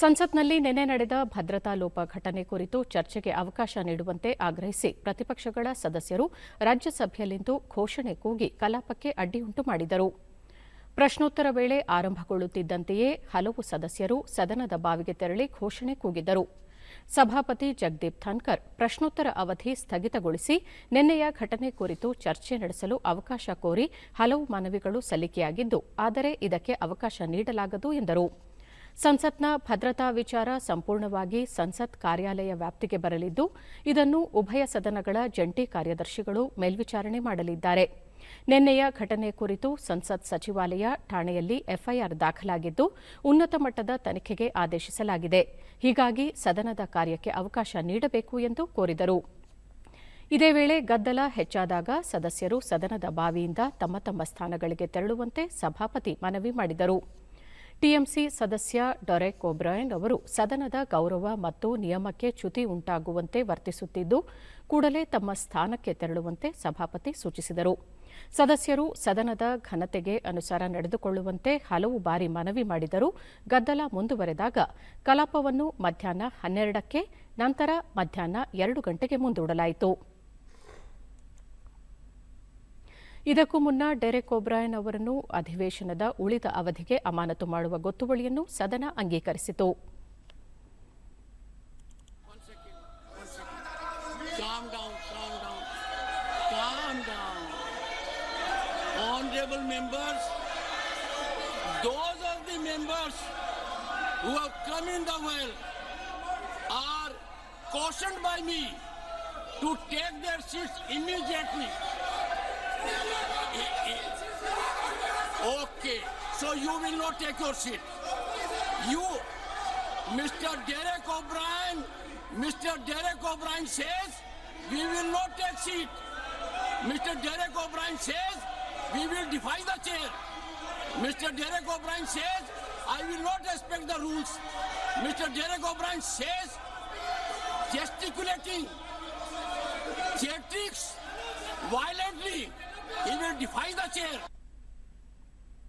ಸಂಸತ್ನಲ್ಲಿ ನಿನ್ನೆ ನಡೆದ ಭದ್ರತಾ ಲೋಪ ಘಟನೆ ಕುರಿತು ಚರ್ಚೆಗೆ ಅವಕಾಶ ನೀಡುವಂತೆ ಆಗ್ರಹಿಸಿ ಪ್ರತಿಪಕ್ಷಗಳ ಸದಸ್ಯರು ರಾಜ್ಯಸಭೆಯಲ್ಲಿಂದು ಘೋಷಣೆ ಕೂಗಿ ಕಲಾಪಕ್ಕೆ ಅಡ್ಡಿಯುಂಟು ಮಾಡಿದರು. ಪ್ರಶ್ನೋತ್ತರ ವೇಳೆ ಆರಂಭಗೊಳ್ಳುತ್ತಿದ್ದಂತೆಯೇ ಹಲವು ಸದಸ್ಯರು ಸದನದ ಬಾವಿಗೆ ತೆರಳಿ ಘೋಷಣೆ ಕೂಗಿದರು ಸಭಾಪತಿ ಜಗದೀಪ್ ಧನ್ಕರ್ ಪ್ರಶ್ನೋತ್ತರ ಅವಧಿ ಸ್ಥಗಿತಗೊಳಿಸಿ ನಿನ್ನೆಯ ಘಟನೆ ಕುರಿತು ಚರ್ಚೆ ನಡೆಸಲು ಅವಕಾಶ ಕೋರಿ ಹಲವು ಮನವಿಗಳು ಸಲ್ಲಿಕೆಯಾಗಿದ್ದು, ಆದರೆ ಇದಕ್ಕೆ ಅವಕಾಶ ನೀಡಲಾಗದು ಎಂದರು. ಸಂಸತ್ನ ಭದ್ರತಾ ವಿಚಾರ ಸಂಪೂರ್ಣವಾಗಿ ಸಂಸತ್ ಕಾರ್ಯಾಲಯ ವ್ಯಾಪ್ತಿಗೆ ಬರಲಿದ್ದು, ಇದನ್ನು ಉಭಯ ಸದನಗಳ ಜಂಟಿ ಕಾರ್ಯದರ್ಶಿಗಳು ಮೇಲ್ವಿಚಾರಣೆ ಮಾಡಲಿದ್ದಾರೆ. ನಿನ್ನೆಯ ಘಟನೆ ಕುರಿತು ಸಂಸತ್ ಸಚಿವಾಲಯ ಠಾಣೆಯಲ್ಲಿ ಎಫ್ಐಆರ್ ದಾಖಲಾಗಿದ್ದು, ಉನ್ನತ ಮಟ್ಟದ ತನಿಖೆಗೆ ಆದೇಶಿಸಲಾಗಿದೆ. ಹೀಗಾಗಿ ಸದನದ ಕಾರ್ಯಕ್ಕೆ ಅವಕಾಶ ನೀಡಬೇಕು ಎಂದು ಕೋರಿದರು. ಇದೇ ವೇಳೆ ಗದ್ದಲ ಹೆಚ್ಚಾದಾಗ ಸದಸ್ಯರು ಸದನದ ಬಾವಿಯಿಂದ ತಮ್ಮ ತಮ್ಮ ಸ್ಥಾನಗಳಿಗೆ ತೆರಳುವಂತೆ ಸಭಾಪತಿ ಮನವಿ ಮಾಡಿದರು. ಟಿಎಂಸಿ ಸದಸ್ಯ ಡೊರೆಕ್ ಒಬ್ರಾಯನ್ ಅವರು ಸದನದ ಗೌರವ ಮತ್ತು ನಿಯಮಕ್ಕೆ ಚ್ಯುತಿ ಉಂಟಾಗುವಂತೆ ವರ್ತಿಸುತ್ತಿದ್ದು, ಕೂಡಲೇ ತಮ್ಮ ಸ್ಥಾನಕ್ಕೆ ತೆರಳುವಂತೆ ಸಭಾಪತಿ ಸೂಚಿಸಿದರು. ಸದಸ್ಯರು ಸದನದ ಘನತೆಗೆ ಅನುಸಾರ ನಡೆದುಕೊಳ್ಳುವಂತೆ ಹಲವು ಬಾರಿ ಮನವಿ ಮಾಡಿದರೂ, ಗದ್ದಲ ಮುಂದುವರೆದಾಗ ಕಲಾಪವನ್ನು ಮಧ್ಯಾಹ್ನ ಹನ್ನೆರಡಕ್ಕೆ, ನಂತರ ಮಧ್ಯಾಹ್ನ ಎರಡು ಗಂಟೆಗೆ ಮುಂದೂಡಲಾಯಿತು. ಇದಕ್ಕೂ ಮುನ್ನ ಡೆರೆಕ್ ಒಬ್ರಾಯನ್ ಅವರನ್ನು ಅಧಿವೇಶನದ ಉಳಿದ ಅವಧಿಗೆ ಅಮಾನತು ಮಾಡುವ ಗೊತ್ತುವಳಿಯನ್ನು ಸದನ ಅಂಗೀಕರಿಸಿತು who come in the well are cautioned by me to take their seats immediately. Okay, so you will not take your seat. You, Mr. Derek O'Brien, Mr. Derek O'Brien says we will not take seat. Mr. Derek O'Brien says we will defy the chair. Mr. Derek O'Brien says I will not respect the rules. Mr. Derek O'Brien says gesticulating, theatrics, violently, 你拍一张